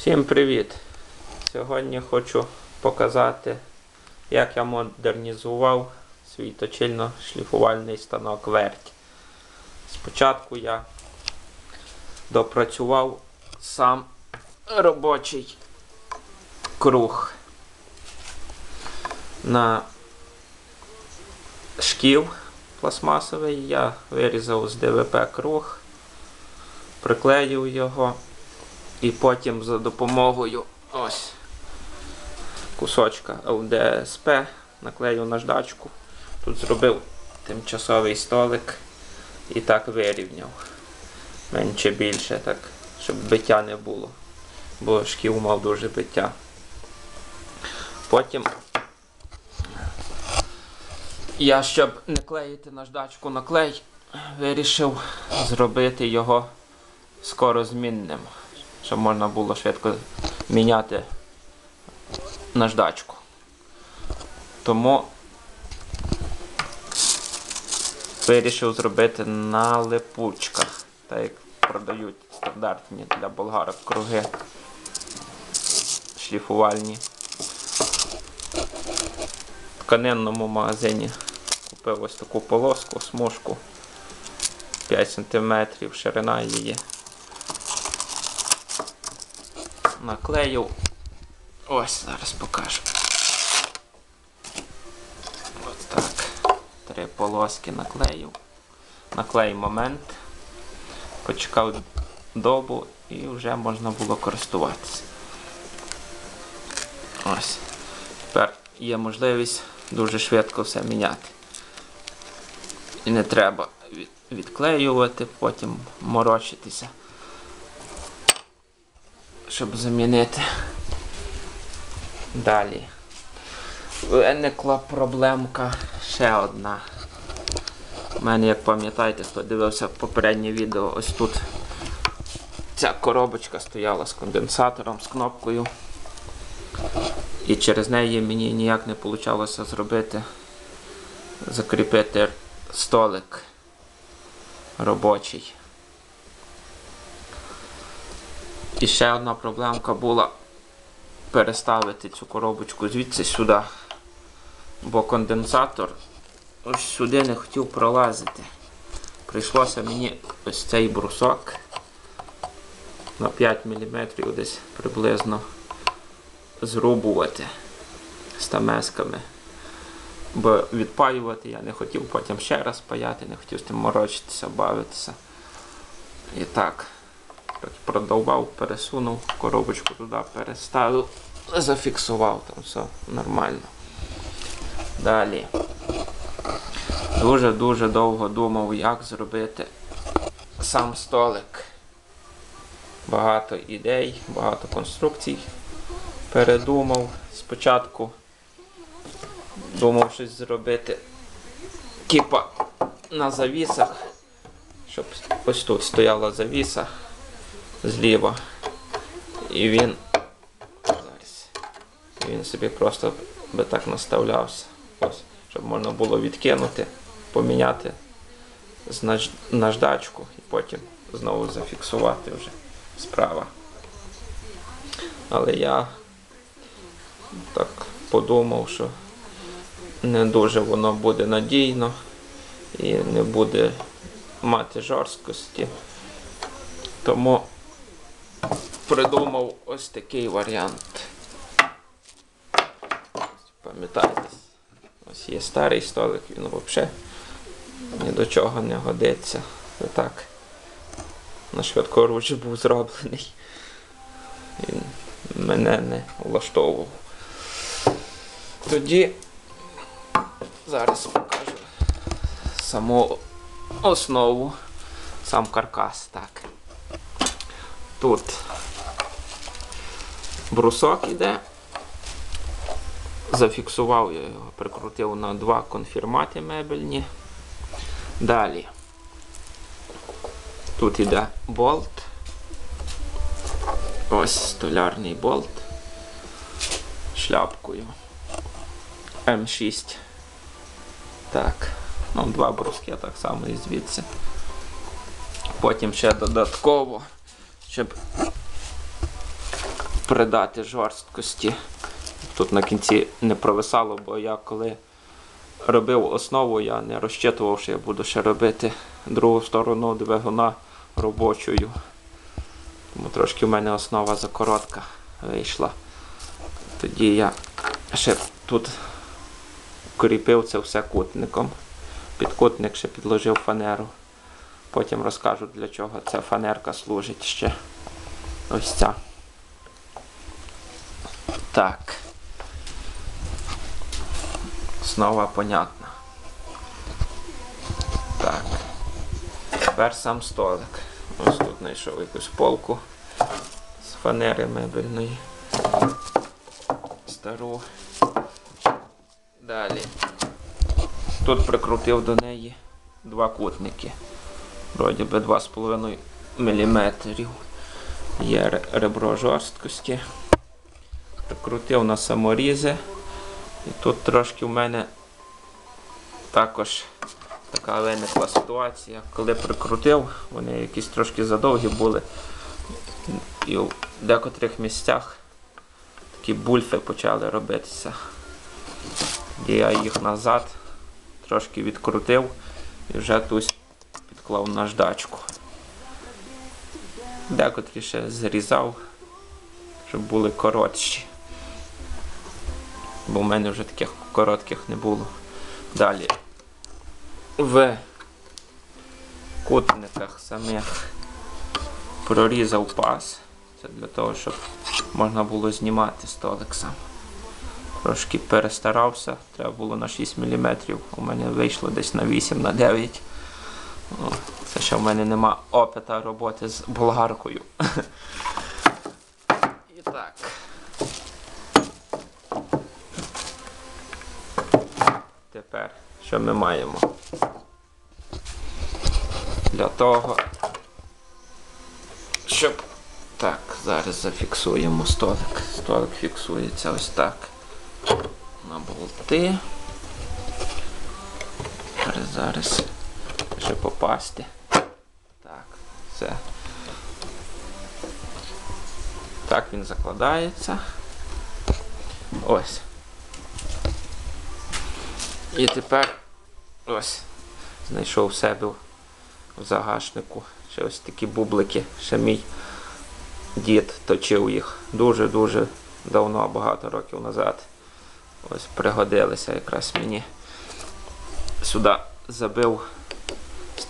Всім привіт! Сьогодні хочу показати, як я модернізував свій точильно-шліфувальний станок верть. Спочатку я допрацював сам робочий круг на шків пластмасовий. Я вирізав з ДВП круг, приклеїв його. І потім за допомогою ось кусочка ЛДСП наклею наждачку. Тут зробив тимчасовий столик і так вирівняв. Менше більше, так, щоб биття не було. Бо шкіл мав дуже биття. Потім я, щоб не клеїти наждачку на клей, вирішив зробити його скорозмінним щоб можна було швидко міняти наждачку. Тому вирішив зробити на липучках, так як продають стандартні для болгарок круги шліфувальні. В тканинному магазині купив ось таку полоску, смужку 5 см, ширина її. Наклеїв. Ось, зараз покажу. Ось так. Три полоски наклеїв. Наклеїв момент. Почекав добу і вже можна було користуватися. Ось. Тепер є можливість дуже швидко все міняти. І не треба відклеювати, потім морочитися щоб замінити. Далі. Виникла проблемка ще одна. У мене, як пам'ятаєте, хто дивився попереднє відео, ось тут ця коробочка стояла з конденсатором, з кнопкою. І через неї мені ніяк не вийшло зробити, закріпити столик робочий. І ще одна проблемка була переставити цю коробочку звідси сюди. Бо конденсатор ось сюди не хотів пролазити. Прийшлося мені ось цей брусок на 5 мм десь приблизно зрубувати стамесками. Бо відпаювати я не хотів, потім ще раз паяти, не хотів з тим морочитися, бавитися. І так. Продовбав, пересунув, коробочку туди переставив, зафіксував, там все нормально. Далі. Дуже-дуже довго думав, як зробити сам столик. Багато ідей, багато конструкцій передумав. Спочатку думав щось зробити типа на завісах, щоб ось тут стояла завіса зліва. І він він собі просто би так наставлявся, ось, щоб можна було відкинути, поміняти наждачку і потім знову зафіксувати вже справа. Але я так подумав, що не дуже воно буде надійно і не буде мати жорсткості. Тому придумав ось такий варіант. Пам'ятаєте, ось є старий столик, він взагалі ні до чого не годиться. Це так. На швидкоруч був зроблений. Він мене не влаштовував. Тоді зараз покажу саму основу, сам каркас. так. Тут брусок іде. Зафіксував я його, прикрутив на два конфірмати мебельні. Далі. Тут іде болт. Ось столярний болт шляпкою. М6. Так, ну, два бруски так само і звідси. Потім ще додатково, щоб придати жорсткості. Тут на кінці не провисало, бо я коли робив основу, я не розчитував, що я буду ще робити другу сторону двигуна робочою. Тому трошки в мене основа закоротка вийшла. Тоді я ще тут кріпив це все кутником. Під кутник ще підложив фанеру. Потім розкажу, для чого ця фанерка служить ще. Ось ця. Так. Основа понятна. Так. Тепер сам столик. Ось тут знайшов якусь полку з фанери мебельної. Стару. Далі. Тут прикрутив до неї два кутники. Вроді би 2,5 мм. Є ребро жорсткості. Прикрутив на саморізи. І тут трошки в мене також така виникла ситуація. Коли прикрутив, вони якісь трошки задовгі були. І в декотрих місцях такі бульфи почали робитися. І я їх назад трошки відкрутив і вже тут підклав наждачку. Декотрі ще зрізав, щоб були коротші. Бо в мене вже таких коротких не було. Далі. В кутниках самих прорізав пас. Це для того, щоб можна було знімати столик сам. Трошки перестарався, треба було на 6 мм. У мене вийшло десь на 8 на 9 Це ще в мене нема опита роботи з болгаркою. І так. Тепер що ми маємо? Для того, щоб. Так, зараз зафіксуємо столик. Столик фіксується ось так. На болти. Зараз, ще попасти. Так, все. Так він закладається. Ось. І тепер ось знайшов в себе в загашнику ще ось такі бублики. Ще мій дід точив їх дуже-дуже давно, багато років назад. Ось пригодилися якраз мені. Сюди забив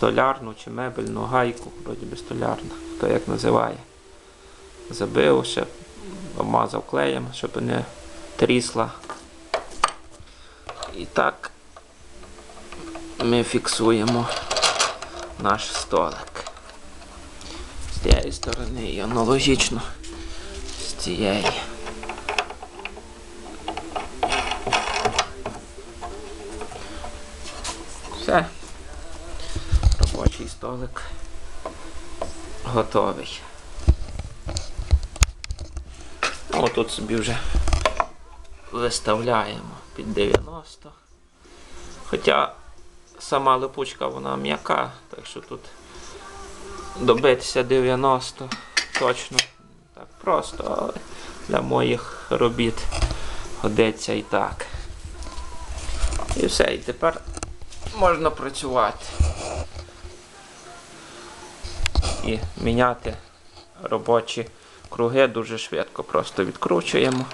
столярну чи мебельну гайку, вроді би столярна, хто як називає. Забив, ще обмазав клеєм, щоб не трісла. І так ми фіксуємо наш столик. З цієї сторони і аналогічно з цієї. Все. Столик готовий. О, тут собі вже виставляємо під 90. Хоча сама липучка вона м'яка, так що тут добитися 90 точно так просто, але для моїх робіт годиться і так. І все, і тепер можна працювати. І міняти робочі круги дуже швидко. Просто відкручуємо.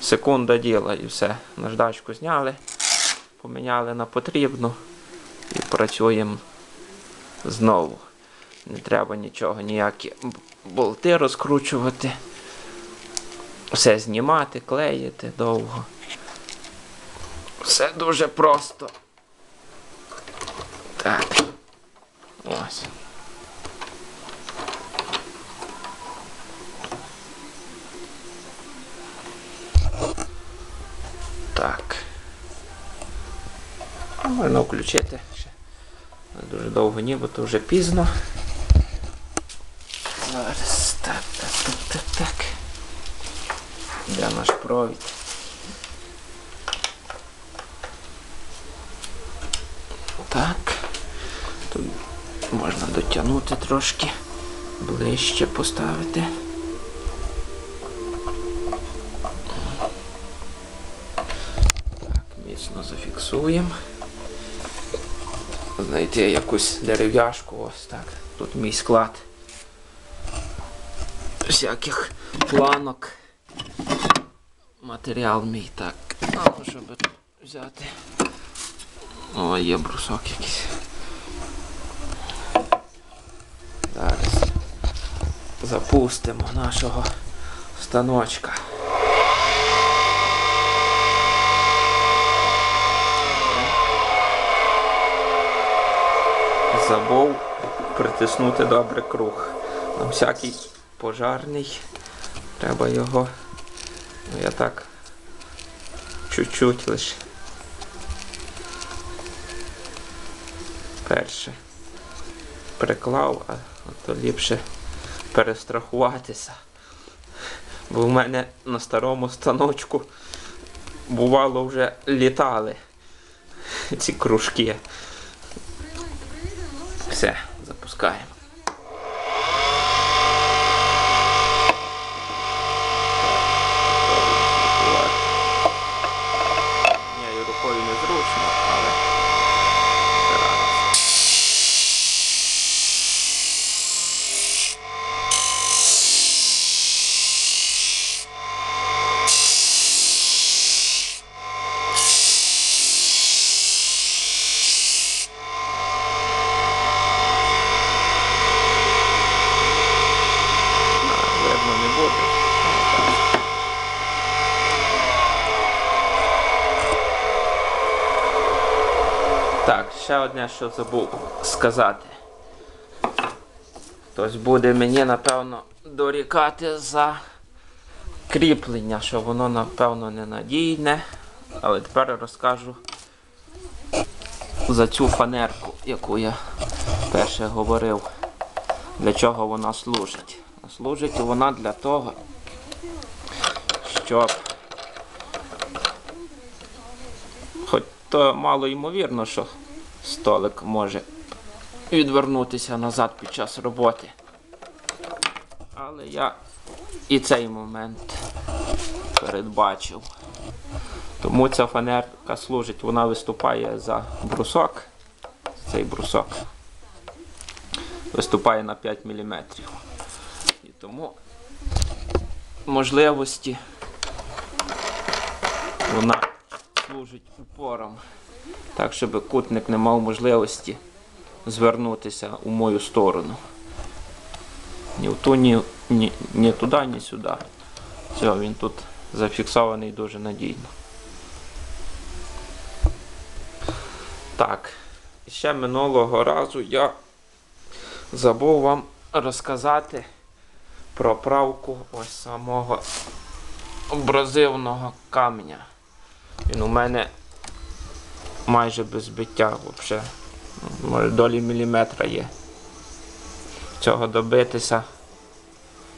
Секунда діла і все. Наждачку зняли, поміняли на потрібну і працюємо знову. Не треба нічого, ніякі болти розкручувати. Все знімати, клеїти довго. Все дуже просто. Так. Ось. Так. Можна включити ще. Дуже довго ні, бо то вже пізно. Зараз так, так, так, так, так. Де наш провід? Так дотягнути трошки, ближче поставити. Так, Міцно зафіксуємо. Знайти якусь дерев'яшку, ось так. Тут мій склад всяких планок. Матеріал мій так. Треба, ну, щоб взяти. О, є брусок якийсь. Запустимо нашого станочка. Забув притиснути добре круг. На всякий пожарний. Треба його. Ну, я так чуть-чуть лише. Перше приклав, а то ліпше перестрахуватися. Бо в мене на старому станочку бувало вже літали ці кружки. Все, запускаємо. Ні, рукою незручно, але стараюся. А, Видно не буде. Отак. Так, ще одне, що забув сказати. Хтось буде мені, напевно, дорікати за кріплення, що воно, напевно, ненадійне. Але тепер розкажу за цю фанерку, яку я перше говорив, для чого вона служить. Служить вона для того, щоб Хоч то мало ймовірно, що столик може відвернутися назад під час роботи. Але я і цей момент передбачив. Тому ця фанерка служить, вона виступає за брусок. Цей брусок виступає на 5 мм. І тому можливості вона служить упором, так щоб кутник не мав можливості звернутися у мою сторону. Ні в ту, ні, ні, ні туди, ні сюди. Все, він тут зафіксований дуже надійно. Так, ще минулого разу я забув вам розказати про правку ось самого абразивного каменя. Він у мене майже без збиття взагалі. Може долі міліметра є. Цього добитися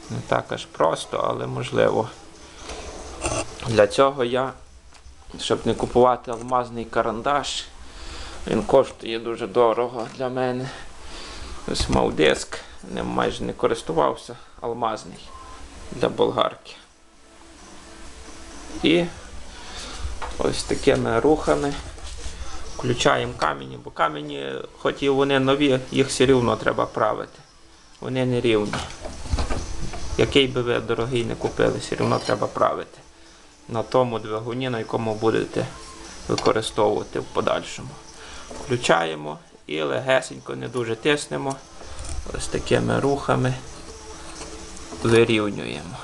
не так аж просто, але можливо. Для цього я, щоб не купувати алмазний карандаш, він коштує дуже дорого для мене. Ось мав диск, ним майже не користувався, алмазний для болгарки. І ось такими рухами включаємо камені, бо камені, хоч і вони нові, їх все рівно треба правити. Вони не рівні. Який би ви дорогий не купили, все рівно треба правити. На тому двигуні, на якому будете використовувати в подальшому. Включаємо і легесенько, не дуже тиснемо. Ось такими рухами вирівнюємо.